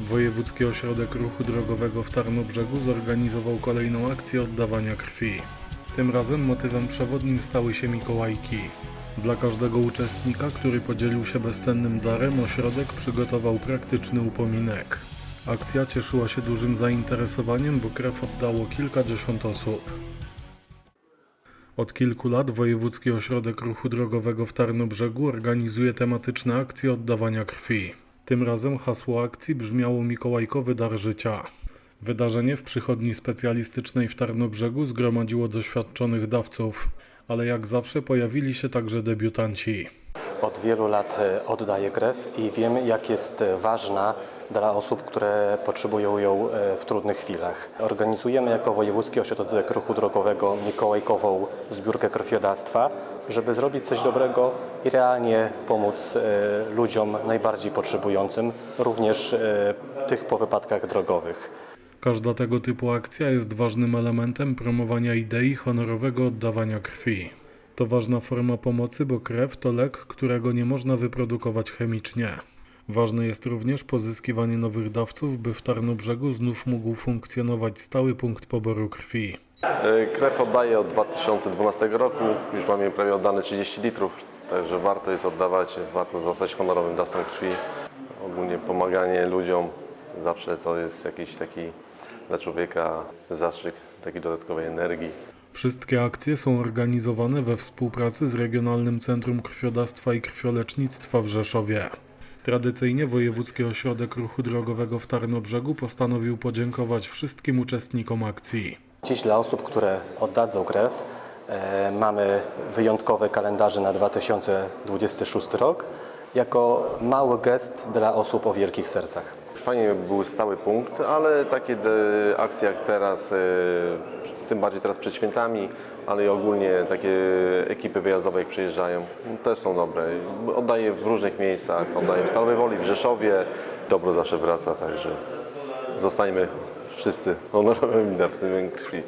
Wojewódzki Ośrodek Ruchu Drogowego w Tarnobrzegu zorganizował kolejną akcję oddawania krwi. Tym razem motywem przewodnim stały się Mikołajki. Dla każdego uczestnika, który podzielił się bezcennym darem, ośrodek przygotował praktyczny upominek. Akcja cieszyła się dużym zainteresowaniem, bo krew oddało kilkadziesiąt osób. Od kilku lat Wojewódzki Ośrodek Ruchu Drogowego w Tarnobrzegu organizuje tematyczne akcje oddawania krwi. Tym razem hasło akcji brzmiało Mikołajkowy Dar Życia. Wydarzenie w przychodni specjalistycznej w Tarnobrzegu zgromadziło doświadczonych dawców, ale jak zawsze pojawili się także debiutanci. Od wielu lat e, oddaję krew i wiem, jak jest e, ważna dla osób, które potrzebują ją e, w trudnych chwilach. Organizujemy jako Wojewódzki Ośrodek Ruchu Drogowego Mikołajkową zbiórkę krwiodawstwa, żeby zrobić coś dobrego i realnie pomóc ludziom najbardziej potrzebującym, również tych po wypadkach drogowych. Każda tego typu akcja jest ważnym elementem promowania idei honorowego oddawania krwi. To ważna forma pomocy, bo krew to lek, którego nie można wyprodukować chemicznie. Ważne jest również pozyskiwanie nowych dawców, by w Tarnobrzegu znów mógł funkcjonować stały punkt poboru krwi. E, Krew oddaję od 2012 roku, już mamy prawie oddane 30 litrów, także warto jest oddawać, warto zostać honorowym dawcą krwi. Ogólnie pomaganie ludziom zawsze to jest jakiś taki dla człowieka zastrzyk takiej dodatkowej energii. Wszystkie akcje są organizowane we współpracy z Regionalnym Centrum Krwiodawstwa i Krwiolecznictwa w Rzeszowie. Tradycyjnie Wojewódzki Ośrodek Ruchu Drogowego w Tarnobrzegu postanowił podziękować wszystkim uczestnikom akcji. Dziś dla osób, które oddadzą krew, e, mamy wyjątkowe kalendarze na 2026 rok jako mały gest dla osób o wielkich sercach. Fajnie by był stały punkt, ale takie akcje jak teraz, e, tym bardziej teraz przed świętami, ale i ogólnie takie ekipy wyjazdowe jak przyjeżdżają, też są dobre. Oddaję w różnych miejscach, oddaję w Stalowej Woli, w Rzeszowie. Dobro zawsze wraca, także zostańmy wszyscy honorowymi dawcami krwi.